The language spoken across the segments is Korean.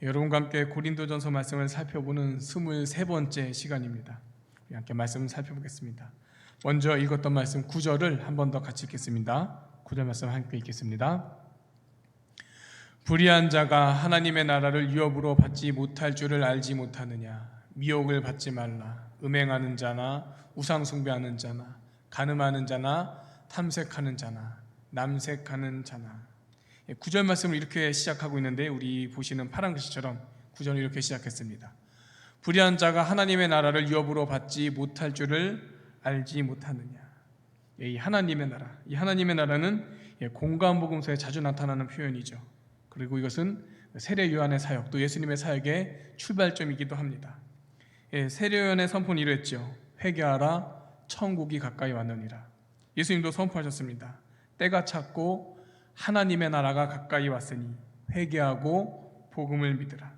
여러분과 함께 고린도전서 말씀을 살펴보는 23번째 시간입니다. 함께 말씀을 살펴보겠습니다. 먼저 읽었던 말씀 9절을 한 번 더 같이 읽겠습니다. 9절 말씀 함께 읽겠습니다. 불의한 자가 하나님의 나라를 유업으로 받지 못할 줄을 알지 못하느냐 미혹을 받지 말라 음행하는 자나 우상 숭배하는 자나 간음하는 자나 탐색하는 자나 남색하는 자나 예, 구절 말씀을 이렇게 시작하고 있는데 우리 보시는 파란 글씨처럼 구절을 이렇게 시작했습니다. 불의한 자가 하나님의 나라를 유업으로 받지 못할 줄을 알지 못하느냐. 예, 이 하나님의 나라, 이 하나님의 나라는 예, 공간 복음서에 자주 나타나는 표현이죠. 그리고 이것은 세례 요한의 사역, 또 예수님의 사역의 출발점이기도 합니다. 예, 세례 요한의 선포는 이랬죠. 회개하라, 천국이 가까이 왔느니라. 예수님도 선포하셨습니다. 때가 찼고 하나님의 나라가 가까이 왔으니 회개하고 복음을 믿으라.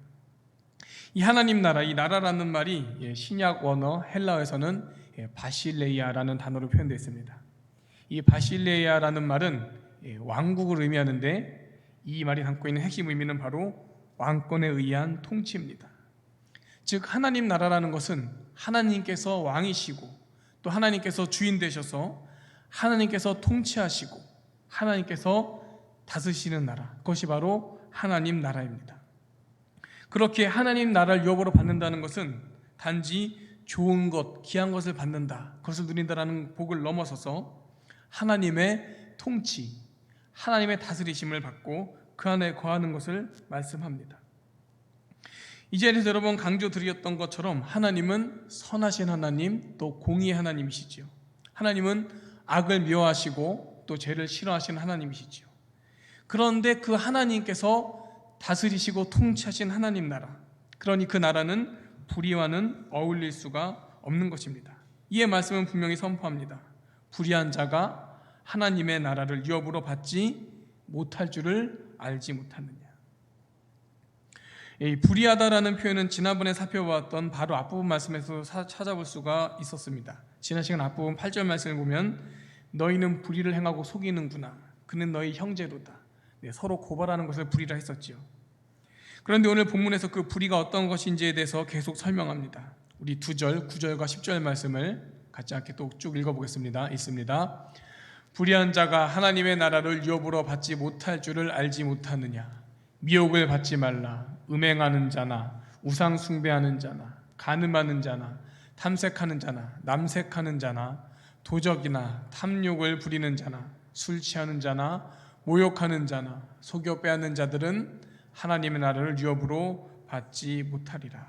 이 하나님 나라, 이 나라라는 말이 예, 신약 원어 헬라어에서는 예, 바실레이아라는 단어로 표현되어 있습니다. 이 바실레이아라는 말은 예, 왕국을 의미하는데 이 말이 담고 있는 핵심 의미는 바로 왕권에 의한 통치입니다. 즉 하나님 나라라는 것은 하나님께서 왕이시고 또 하나님께서 주인 되셔서 하나님께서 통치하시고 하나님께서 다스시는 나라 그것이 바로 하나님 나라입니다. 그렇게 하나님 나라를 유업으로 받는다는 것은 단지 좋은 것, 귀한 것을 받는다, 그것을 누린다라는 복을 넘어서서 하나님의 통치, 하나님의 다스리심을 받고 그 안에 거하는 것을 말씀합니다. 이 자리에서 여러 번 강조드렸던 것처럼 하나님은 선하신 하나님 또 공의의 하나님이시지요. 하나님은 악을 미워하시고 또 죄를 싫어하시는 하나님이시지요. 그런데 그 하나님께서 다스리시고 통치하신 하나님 나라. 그러니 그 나라는 불의와는 어울릴 수가 없는 것입니다. 이에 말씀은 분명히 선포합니다. 불의한 자가 하나님의 나라를 유업으로 받지 못할 줄을 알지 못하느냐. 이 불의하다라는 표현은 지난번에 살펴보았던 바로 앞부분 말씀에서 사- 찾아볼 수가 있었습니다. 지난 시간 앞부분 8절 말씀을 보면 너희는 불의를 행하고 속이는구나. 그는 너희 형제로다. 네, 서로 고발하는 것을 불의라 했었지요. 그런데 오늘 본문에서 그 불의가 어떤 것인지에 대해서 계속 설명합니다. 우리 두 절, 9절과 10절 말씀을 같이 함께 또 쭉 읽어보겠습니다. 있습니다. 불의한 자가 하나님의 나라를 유업으로 받지 못할 줄을 알지 못하느냐. 미혹을 받지 말라. 음행하는 자나 우상 숭배하는 자나 간음하는 자나 탐색하는 자나 남색하는 자나 도적이나 탐욕을 부리는 자나 술 취하는 자나 모욕하는 자나 속여 빼앗는 자들은 하나님의 나라를 유업으로 받지 못하리라.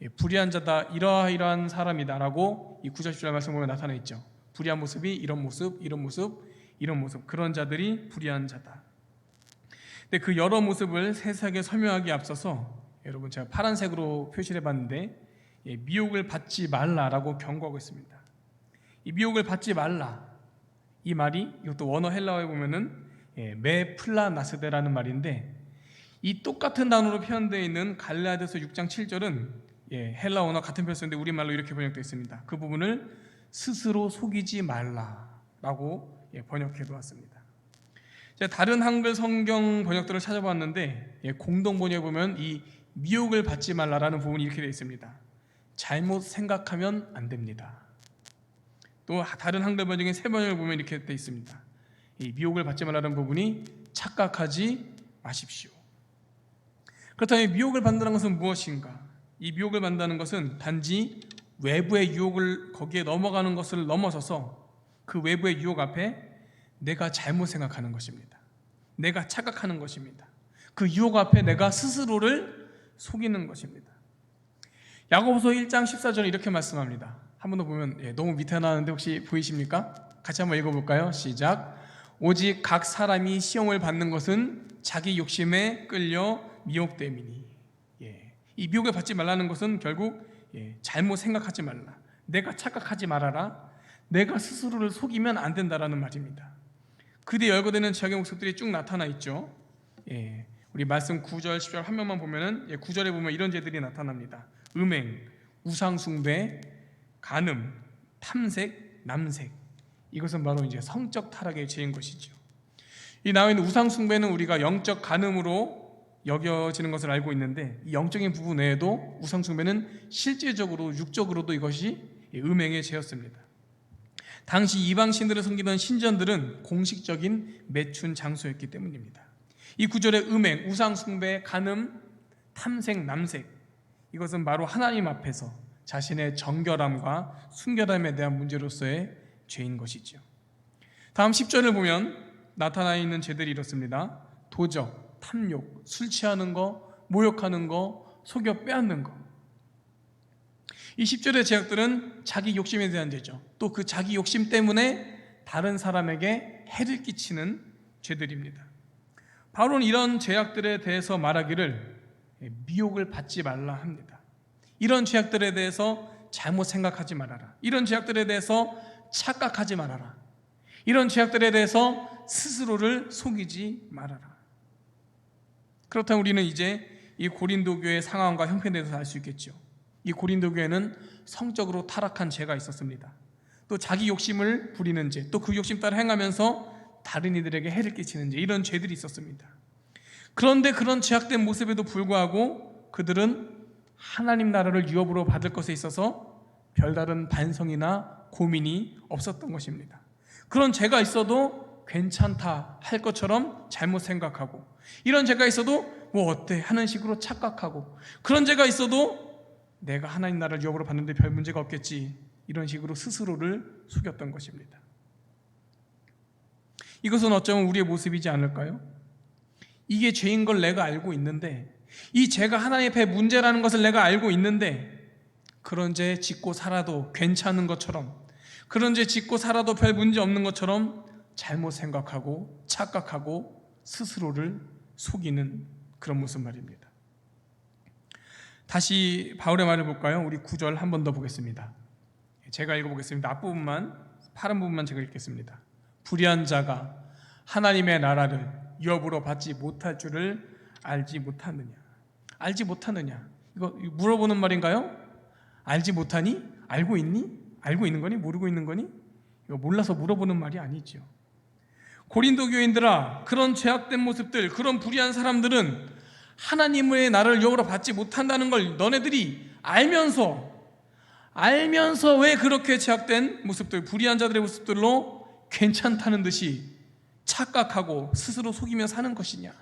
예, 불의한 자다 이러이러한 사람이다라고 이 구절 10절 말씀 보면 나타나 있죠. 불의한 모습이 이런 모습, 이런 모습, 이런 모습 그런 자들이 불의한 자다. 근데 그 여러 모습을 세세하게 설명하기 앞서서 여러분 제가 파란색으로 표시를 해봤는데 예, 미혹을 받지 말라라고 경고하고 있습니다. 이 미혹을 받지 말라 이 말이 이것도 원어 헬라어에 보면은 예, 메플라나스데라는 말인데 이 똑같은 단어로 표현되어 있는 갈라디아서 6장 7절은 예, 헬라 언어 같은 표현인데 우리 말로 이렇게 번역되어 있습니다. 그 부분을 스스로 속이지 말라라고 예, 번역해 두었습니다. 다른 한글 성경 번역들을 찾아봤는데 예, 공동 번역에 보면 이 미혹을 받지 말라라는 부분이 이렇게 되어 있습니다. 잘못 생각하면 안 됩니다. 또 다른 한글 번역인 세 번역을 보면 이렇게 되어 있습니다. 이 미혹을 받지 말라는 부분이 착각하지 마십시오. 그렇다면 이 미혹을 받는다는 것은 무엇인가? 이 미혹을 받는다는 것은 단지 외부의 유혹을 거기에 넘어가는 것을 넘어서서 그 외부의 유혹 앞에 내가 잘못 생각하는 것입니다. 내가 착각하는 것입니다. 그 유혹 앞에 내가 스스로를 속이는 것입니다. 야고보서 1장 14절 이렇게 말씀합니다. 한 번 더 보면 예, 너무 밑에 나왔는데 혹시 보이십니까? 같이 한번 읽어볼까요? 시작. 오직 각 사람이 시험을 받는 것은 자기 욕심에 끌려 미혹됨이니. 예. 이 미혹을 받지 말라는 것은 결국 예, 잘못 생각하지 말라. 내가 착각하지 말아라. 내가 스스로를 속이면 안 된다라는 말입니다. 그뒤 열거되는 적용 모습들이 쭉 나타나 있죠. 예, 우리 말씀 9절, 10절 한 명만 보면은 예, 9절에 보면 이런 죄들이 나타납니다. 음행, 우상숭배, 간음, 탐색, 남색. 이것은 바로 이제 성적 타락의 죄인 것이죠. 이 나와 있는 우상 숭배는 우리가 영적 간음으로 여겨지는 것을 알고 있는데 이 영적인 부분 외에도 우상 숭배는 실제적으로 육적으로도 이것이 음행의 죄였습니다. 당시 이방 신들을 섬기던 신전들은 공식적인 매춘 장소였기 때문입니다. 이 구절의 음행, 우상 숭배, 간음, 탐색, 남색 이것은 바로 하나님 앞에서 자신의 정결함과 순결함에 대한 문제로서의 죄인 것이죠. 다음 10절을 보면 나타나 있는 죄들이 이렇습니다. 도적, 탐욕, 술 취하는 거, 모욕하는 거, 속여 빼앗는 거. 이 10절의 죄악들은 자기 욕심에 대한 죄죠. 또 그 자기 욕심 때문에 다른 사람에게 해를 끼치는 죄들입니다. 바울은 이런 죄악들에 대해서 말하기를 미혹을 받지 말라 합니다. 이런 죄악들에 대해서 잘못 생각하지 말아라. 이런 죄악들에 대해서 착각하지 말아라. 이런 죄악들에 대해서 스스로를 속이지 말아라. 그렇다면 우리는 이제 이 고린도 교회의 상황과 형편에 대해서 알 수 있겠죠. 이 고린도 교회는 성적으로 타락한 죄가 있었습니다. 또 자기 욕심을 부리는 죄, 또 그 욕심 따라 행하면서 다른 이들에게 해를 끼치는 죄, 이런 죄들이 있었습니다. 그런데 그런 죄악된 모습에도 불구하고 그들은 하나님 나라를 유업으로 받을 것에 있어서 별다른 반성이나 고민이 없었던 것입니다. 그런 죄가 있어도 괜찮다 할 것처럼 잘못 생각하고 이런 죄가 있어도 뭐 어때 하는 식으로 착각하고 그런 죄가 있어도 내가 하나님 나라를 유업으로 받는데 별 문제가 없겠지 이런 식으로 스스로를 속였던 것입니다. 이것은 어쩌면 우리의 모습이지 않을까요? 이게 죄인 걸 내가 알고 있는데 이 죄가 하나님 앞에 문제라는 것을 내가 알고 있는데 그런 죄 짓고 살아도 괜찮은 것처럼 그런 죄 짓고 살아도 별 문제 없는 것처럼 잘못 생각하고 착각하고 스스로를 속이는 그런 모습 말입니다. 다시 바울의 말을 볼까요? 우리 구절 한 번 더 보겠습니다. 제가 읽어보겠습니다. 앞부분만 파란 부분만 제가 읽겠습니다. 불의한 자가 하나님의 나라를 유업으로 받지 못할 줄을 알지 못하느냐? 알지 못하느냐? 이거 물어보는 말인가요? 알지 못하니? 알고 있니? 알고 있는 거니? 모르고 있는 거니? 이거 몰라서 물어보는 말이 아니죠. 고린도 교인들아, 그런 죄악된 모습들, 그런 불의한 사람들은 하나님의 나라를 유업으로 받지 못한다는 걸 너네들이 알면서 알면서 왜 그렇게 죄악된 모습들, 불의한 자들의 모습들로 괜찮다는 듯이 착각하고 스스로 속이며 사는 것이냐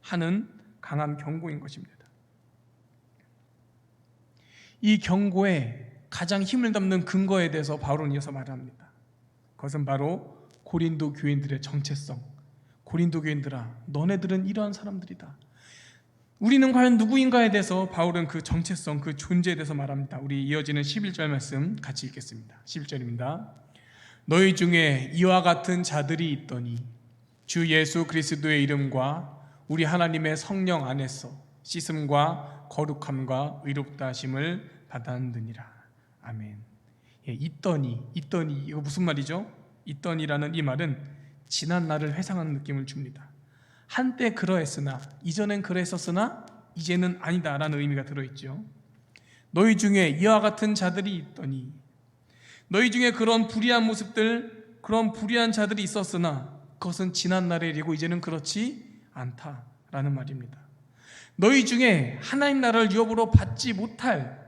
하는 강한 경고인 것입니다. 이 경고에 가장 힘을 담는 근거에 대해서 바울은 이어서 말합니다. 그것은 바로 고린도 교인들의 정체성. 고린도 교인들아, 너네들은 이러한 사람들이다. 우리는 과연 누구인가에 대해서 바울은 그 정체성, 그 존재에 대해서 말합니다. 우리 이어지는 11절 말씀 같이 읽겠습니다. 11절입니다. 너희 중에 이와 같은 자들이 있더니 주 예수 그리스도의 이름과 우리 하나님의 성령 안에서 씻음과 거룩함과 의롭다 하심을 받았느니라. 아멘. 예, 있더니 있더니 이거 무슨 말이죠? 있더니라는 이 말은 지난 날을 회상하는 느낌을 줍니다. 한때 그러했으나 이전엔 그랬었으나 이제는 아니다라는 의미가 들어 있죠. 너희 중에 이와 같은 자들이 있더니 너희 중에 그런 불의한 모습들 그런 불의한 자들이 있었으나 그것은 지난 날의 일이고 이제는 그렇지 않다라는 말입니다. 너희 중에 하나님 나라를 유업으로 받지 못할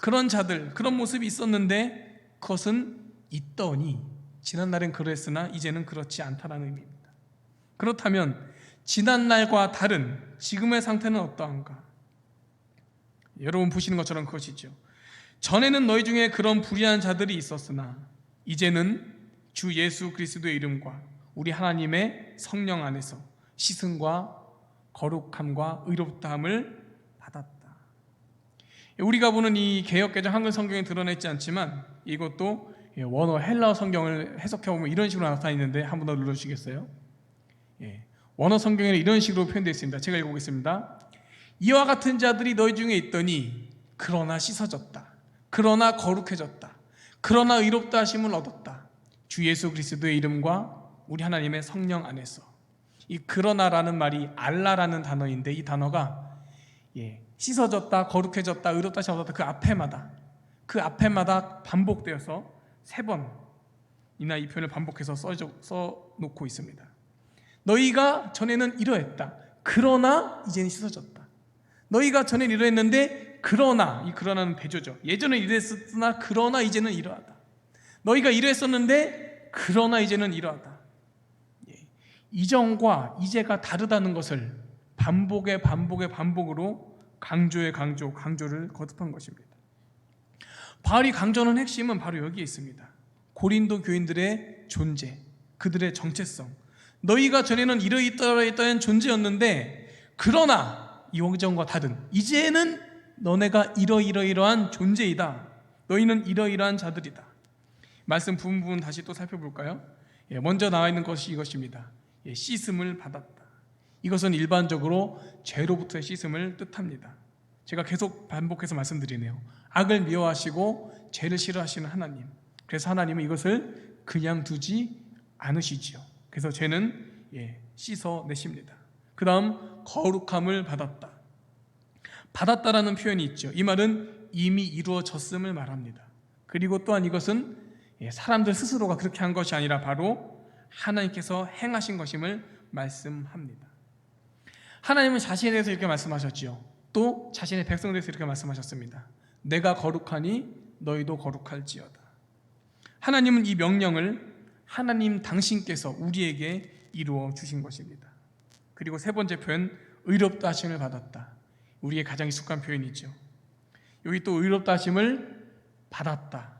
그런 자들 그런 모습이 있었는데 그것은 있더니 지난 날엔 그랬으나 이제는 그렇지 않다라는 의미입니다. 그렇다면 지난 날과 다른 지금의 상태는 어떠한가? 여러분 보시는 것처럼 그것이죠. 전에는 너희 중에 그런 불의한 자들이 있었으나 이제는 주 예수 그리스도의 이름과 우리 하나님의 성령 안에서 시승과 거룩함과 의롭다함을. 우리가 보는 이 개혁개정 한글 성경에 드러나 있지 않지만 이것도 원어 헬라어 성경을 해석해 보면 이런 식으로 나타나 있는데 한 번 더 눌러주시겠어요? 예. 원어 성경에는 이런 식으로 표현되어 있습니다. 제가 읽어보겠습니다. 이와 같은 자들이 너희 중에 있더니 그러나 씻어졌다. 그러나 거룩해졌다. 그러나 의롭다 하심을 얻었다. 주 예수 그리스도의 이름과 우리 하나님의 성령 안에서 이 그러나라는 말이 알라라는 단어인데 이 단어가 예, 씻어졌다, 거룩해졌다, 의롭다 얻었다 그 앞에마다 그 앞에마다 반복되어서 세 번이나 이 표현을 반복해서 써, 써 놓고 있습니다. 너희가 전에는 이러했다. 그러나 이제는 씻어졌다. 너희가 전엔 이러했는데 그러나 이 그러나는 대조죠. 예전에 이랬었으나 그러나 이제는 이러하다. 너희가 이랬었는데 그러나 이제는 이러하다. 예. 이전과 이제가 다르다는 것을 반복의 반복의 반복으로 강조의 강조 강조를 거듭한 것입니다. 바울이 강조하는 핵심은 바로 여기에 있습니다. 고린도 교인들의 존재, 그들의 정체성. 너희가 전에는 이러이떠한 존재였는데 그러나 이전과 다른 이제는 너네가 이러이러이러한 존재이다. 너희는 이러이러한 자들이다. 말씀 부분 부분 다시 또 살펴볼까요? 예, 먼저 나와 있는 것이 이것입니다. 예, 씻음을 받았다. 이것은 일반적으로 죄로부터의 씻음을 뜻합니다. 제가 계속 반복해서 말씀드리네요. 악을 미워하시고 죄를 싫어하시는 하나님. 그래서 하나님은 이것을 그냥 두지 않으시지요. 그래서 죄는 예, 씻어내십니다. 그 다음 거룩함을 받았다. 받았다라는 표현이 있죠. 이 말은 이미 이루어졌음을 말합니다. 그리고 또한 이것은 예, 사람들 스스로가 그렇게 한 것이 아니라 바로 하나님께서 행하신 것임을 말씀합니다. 하나님은 자신에 대해서 이렇게 말씀하셨지요. 또 자신의 백성에 대해서 이렇게 말씀하셨습니다. 내가 거룩하니 너희도 거룩할지어다. 하나님은 이 명령을 하나님 당신께서 우리에게 이루어 주신 것입니다. 그리고 세 번째 표현 의롭다 하심을 받았다. 우리의 가장 익숙한 표현이죠. 여기 또 의롭다 하심을 받았다.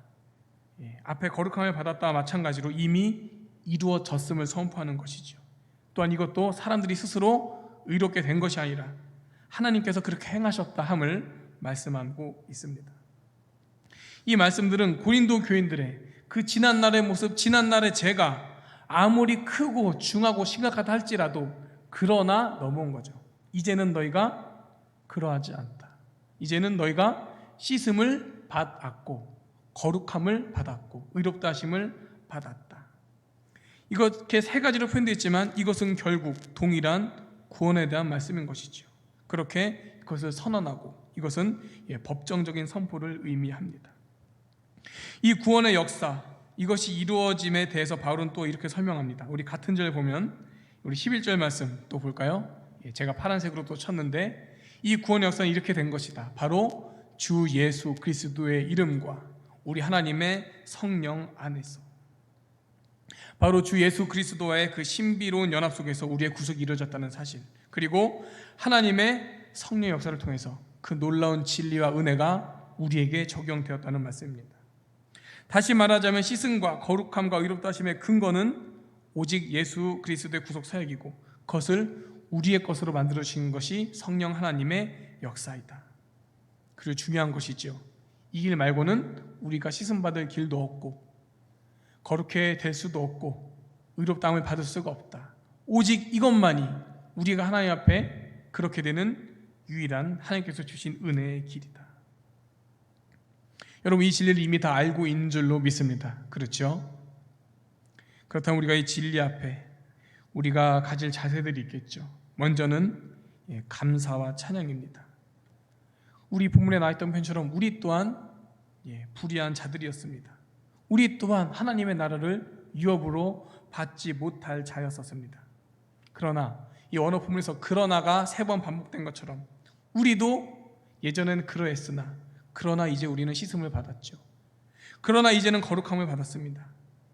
예, 앞에 거룩함을 받았다와 마찬가지로 이미 이루어졌음을 선포하는 것이죠. 또한 이것도 사람들이 스스로 의롭게 된 것이 아니라 하나님께서 그렇게 행하셨다 함을 말씀하고 있습니다. 이 말씀들은 고린도 교인들의 그 지난 날의 모습, 지난 날의 죄가 아무리 크고 중하고 심각하다 할지라도 그러나 넘어온 거죠. 이제는 너희가 그러하지 않다. 이제는 너희가 씻음을 받았고 거룩함을 받았고 의롭다 하심을 받았다. 이렇게 세 가지로 표현되어 있지만 이것은 결국 동일한 구원에 대한 말씀인 것이죠. 그렇게 그것을 선언하고 이것은 예, 법정적인 선포를 의미합니다. 이 구원의 역사 이것이 이루어짐에 대해서 바울은 또 이렇게 설명합니다. 우리 같은 절 보면 우리 11절 말씀 또 볼까요? 예, 제가 파란색으로 또 쳤는데 이 구원의 역사는 이렇게 된 것이다. 바로 주 예수 그리스도의 이름과 우리 하나님의 성령 안에서 바로 주 예수 그리스도와의 그 신비로운 연합 속에서 우리의 구속이 이루어졌다는 사실 그리고 하나님의 성령 역사를 통해서 그 놀라운 진리와 은혜가 우리에게 적용되었다는 말씀입니다. 다시 말하자면 씻음과 거룩함과 의롭다 하심의 근거는 오직 예수 그리스도의 구속 사역이고 그것을 우리의 것으로 만들어 주신 것이 성령 하나님의 역사이다. 그리고 중요한 것이죠. 이 길 말고는 우리가 씻음 받을 길도 없고 거룩해 될 수도 없고 의롭다함을 받을 수가 없다. 오직 이것만이 우리가 하나님 앞에 그렇게 되는 유일한 하나님께서 주신 은혜의 길이다. 여러분 이 진리를 이미 다 알고 있는 줄로 믿습니다. 그렇죠? 그렇다면 우리가 이 진리 앞에 우리가 가질 자세들이 있겠죠. 먼저는 예, 감사와 찬양입니다. 우리 본문에 나와 있던 편처럼 우리 또한 예, 불의한 자들이었습니다. 우리 또한 하나님의 나라를 유업으로 받지 못할 자였었습니다. 그러나 이 언어 본문에서 그러나가 세 번 반복된 것처럼 우리도 예전엔 그러했으나 그러나 이제 우리는 씻음을 받았죠. 그러나 이제는 거룩함을 받았습니다.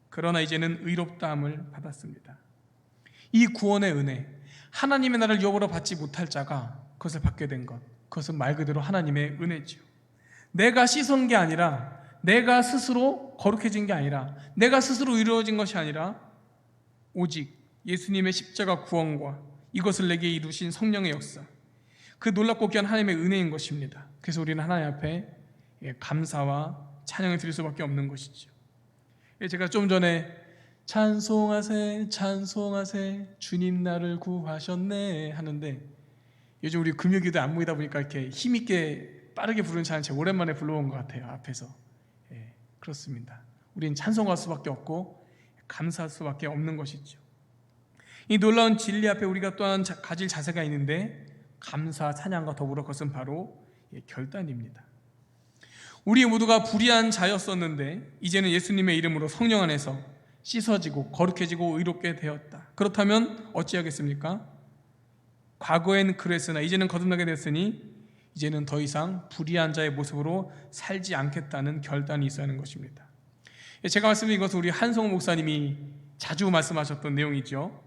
그러나 이제는 의롭다함을 받았습니다. 이 구원의 은혜, 하나님의 나라를 유업으로 받지 못할 자가 그것을 받게 된 것, 그것은 말 그대로 하나님의 은혜지요. 내가 씻은 게 아니라 내가 스스로 거룩해진 게 아니라 내가 스스로 이루어진 것이 아니라 오직 예수님의 십자가 구원과 이것을 내게 이루신 성령의 역사 그 놀랍고 귀한 하나님의 은혜인 것입니다. 그래서 우리는 하나님 앞에 예, 감사와 찬양을 드릴 수밖에 없는 것이죠. 예, 제가 좀 전에 찬송하세 찬송하세 주님 나를 구하셨네 하는데 요즘 우리 금요기도 안무이다 보니까 이렇게 힘있게 빠르게 부르는 찬양 제가 오랜만에 불러온 것 같아요 앞에서 예, 그렇습니다 우리는 찬송할 수밖에 없고 감사할 수밖에 없는 것이죠 이 놀라운 진리 앞에 우리가 또한 가질 자세가 있는데 감사 찬양과 더불어 그것은 바로 예, 결단입니다 우리 모두가 불의한 자였었는데 이제는 예수님의 이름으로 성령 안에서 씻어지고 거룩해지고 의롭게 되었다. 그렇다면 어찌하겠습니까? 과거엔 그랬으나 이제는 거듭나게 됐으니 이제는 더 이상 불의한 자의 모습으로 살지 않겠다는 결단이 있어야 하는 것입니다. 예, 제가 말씀드린 것은 우리 한성호 목사님이 자주 말씀하셨던 내용이죠.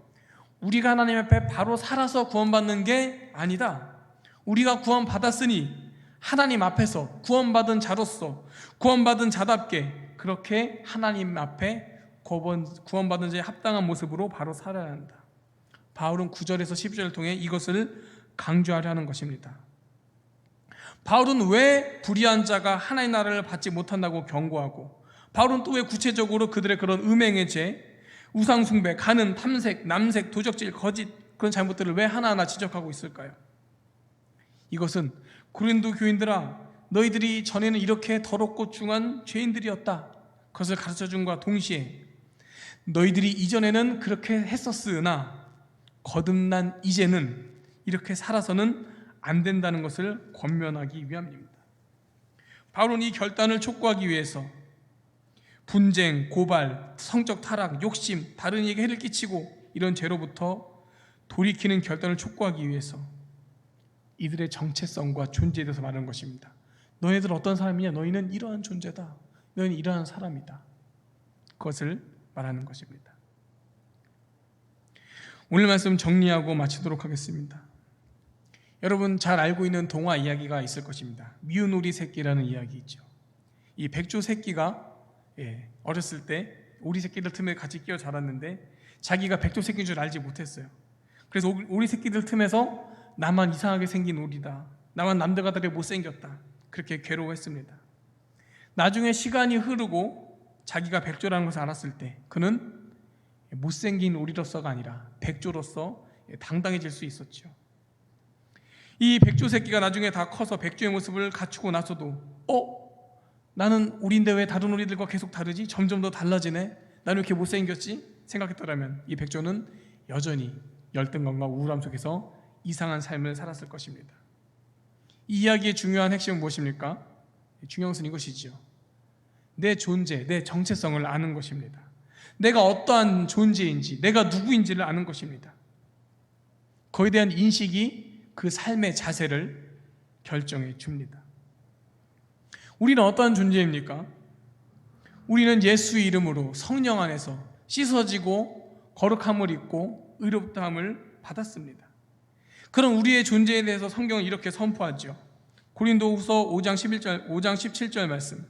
우리가 하나님 앞에 바로 살아서 구원받는 게 아니다. 우리가 구원받았으니 하나님 앞에서 구원받은 자로서 구원받은 자답게 그렇게 하나님 앞에 구원- 구원받은 자의 합당한 모습으로 바로 살아야 한다. 바울은 9절에서 10절을 통해 이것을 강조하려 하는 것입니다. 바울은 왜 불의한 자가 하나님 나라를 받지 못한다고 경고하고 바울은 또 왜 구체적으로 그들의 그런 음행의 죄, 우상 숭배, 가는, 탐색, 남색, 도적질, 거짓 그런 잘못들을 왜 하나하나 지적하고 있을까요? 이것은 고린도 교인들아 너희들이 전에는 이렇게 더럽고 중한 죄인들이었다. 그것을 가르쳐 준과 동시에 너희들이 이전에는 그렇게 했었으나 거듭난 이제는 이렇게 살아서는 안 된다는 것을 권면하기 위함입니다. 바울은 이 결단을 촉구하기 위해서 분쟁, 고발, 성적 타락, 욕심, 다른 이에게 해를 끼치고 이런 죄로부터 돌이키는 결단을 촉구하기 위해서 이들의 정체성과 존재에 대해서 말하는 것입니다. 너희들 어떤 사람이냐? 너희는 이러한 존재다. 너희는 이러한 사람이다. 그것을 말하는 것입니다. 오늘 말씀 정리하고 마치도록 하겠습니다. 여러분 잘 알고 있는 동화 이야기가 있을 것입니다. 미운 오리 새끼라는 이야기 있죠. 이 백조 새끼가 예, 어렸을 때 오리 새끼들 틈에 같이 끼어 자랐는데 자기가 백조 새끼인 줄 알지 못했어요. 그래서 오- 오리 새끼들 틈에서 나만 이상하게 생긴 오리다. 나만 남들과 다르게 못생겼다. 그렇게 괴로워했습니다. 나중에 시간이 흐르고 자기가 백조라는 것을 알았을 때 그는 못생긴 오리로서가 아니라 백조로서 당당해질 수 있었죠. 이 백조 새끼가 나중에 다 커서 백조의 모습을 갖추고 나서도 어? 나는 오리인데 왜 다른 오리들과 계속 다르지? 점점 더 달라지네. 나는 왜 이렇게 못생겼지? 생각했더라면 이 백조는 여전히 열등감과 우울함 속에서 이상한 삶을 살았을 것입니다. 이 이야기의 중요한 핵심은 무엇입니까? 중요한 것은 이것이지요. 내 존재, 내 정체성을 아는 것입니다. 내가 어떠한 존재인지, 내가 누구인지를 아는 것입니다. 그에 대한 인식이 그 삶의 자세를 결정해 줍니다. 우리는 어떠한 존재입니까? 우리는 예수 이름으로 성령 안에서 씻어지고 거룩함을 입고 의롭다함을 받았습니다. 그럼 우리의 존재에 대해서 성경은 이렇게 선포하죠. 고린도후서 5장 11절 5장 17절 말씀.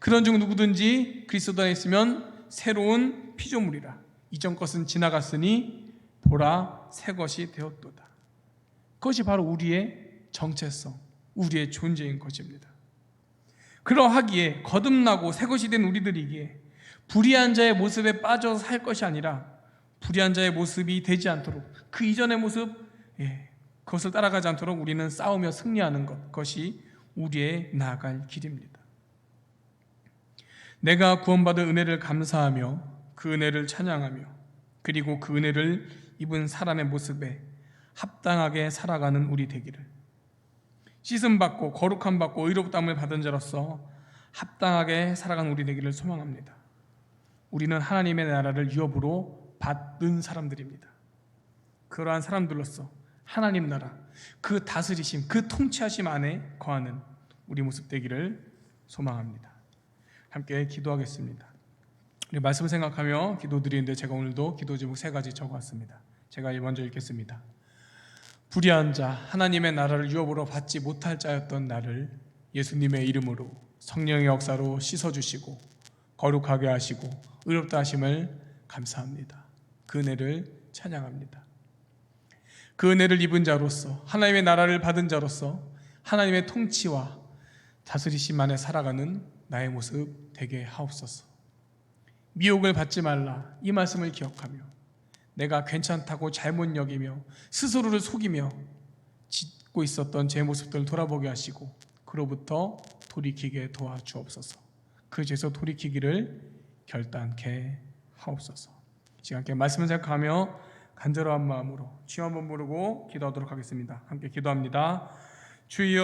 그런 중 누구든지 그리스도 안에 있으면 새로운 피조물이라. 이전 것은 지나갔으니 보라 새 것이 되었도다. 그것이 바로 우리의 정체성, 우리의 존재인 것입니다. 그러하기에 거듭나고 새 것이 된 우리들이기에 불의한 자의 모습에 빠져서 살 것이 아니라 불의한 자의 모습이 되지 않도록 그 이전의 모습 예, 그것을 따라가지 않도록 우리는 싸우며 승리하는 것 그것이 우리의 나아갈 길입니다. 내가 구원받은 은혜를 감사하며 그 은혜를 찬양하며 그리고 그 은혜를 입은 사람의 모습에 합당하게 살아가는 우리 되기를 씻음 받고 거룩함 받고 의롭다함을 받은 자로서 합당하게 살아가는 우리 되기를 소망합니다. 우리는 하나님의 나라를 유업으로 받는 사람들입니다. 그러한 사람들로서 하나님 나라 그 다스리심 그 통치하심 안에 거하는 우리 모습 되기를 소망합니다. 함께 기도하겠습니다. 우리 말씀 생각하며 기도 드리는데 제가 오늘도 기도 제목 세 가지 적어왔습니다. 제가 먼저 읽겠습니다. 불의한 자 하나님의 나라를 유업으로 받지 못할 자였던 나를 예수님의 이름으로 성령의 역사로 씻어 주시고 거룩하게 하시고 의롭다 하심을 감사합니다. 그 은혜를 찬양합니다. 그 은혜를 입은 자로서 하나님의 나라를 받은 자로서 하나님의 통치와 다스리심 안에 살아가는 나의 모습 되게 하옵소서. 미혹을 받지 말라 이 말씀을 기억하며 내가 괜찮다고 잘못 여기며 스스로를 속이며 짓고 있었던 제 모습들을 돌아보게 하시고 그로부터 돌이키게 도와주옵소서. 그 죄에서 돌이키기를 결단케 하옵소서. 시간 함께 말씀을 생각하며 간절한 마음으로 주여 한번 부르고 기도하도록 하겠습니다. 함께 기도합니다. 주여